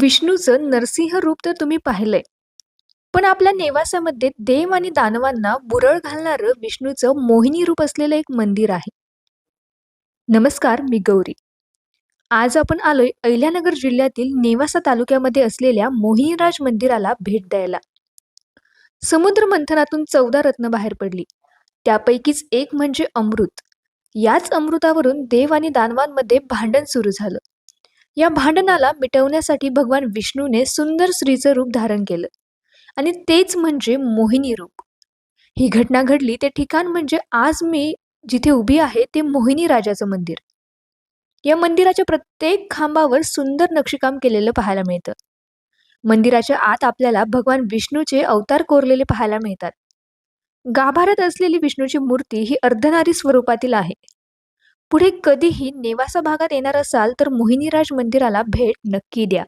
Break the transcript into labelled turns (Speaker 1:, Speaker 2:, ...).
Speaker 1: विष्णूचं नरसिंह रूप तर तुम्ही पाहिलंय. पण आपल्या नेवासामध्ये देव आणि दानवांना बुरळ घालणारं विष्णूचं मोहिनी रूप असलेलं एक मंदिर आहे. नमस्कार मी गौरी. आज आपण आलोय अहिल्यानगर जिल्ह्यातील नेवासा तालुक्यामध्ये असलेल्या मोहिनीराज मंदिराला भेट द्यायला. समुद्र मंथनातून चौदा रत्न बाहेर पडली. त्यापैकीच एक म्हणजे अमृत. याच अमृतावरून देव आणि दानवांमध्ये भांडण सुरू झालं. या भांडणाला मिटवण्यासाठी भगवान विष्णूने सुंदर स्त्रीचं रूप धारण केलं. आणि तेच म्हणजे मोहिनी रूप. ही घटना घडली ते ठिकाण म्हणजे आज मी जिथे उभी आहे ते मोहिनी राजाचं मंदिर. या मंदिराच्या प्रत्येक खांबावर सुंदर नक्षीकाम केलेलं पाहायला मिळतं. मंदिराच्या आत आपल्याला भगवान विष्णूचे अवतार कोरलेले पाहायला मिळतात. गाभारात असलेली विष्णूची मूर्ती ही अर्धनारी स्वरूपातील आहे. पुढे कधीही नेवासा भागात येणार असाल तर मोहिनीराज मंदिराला भेट नक्की द्या.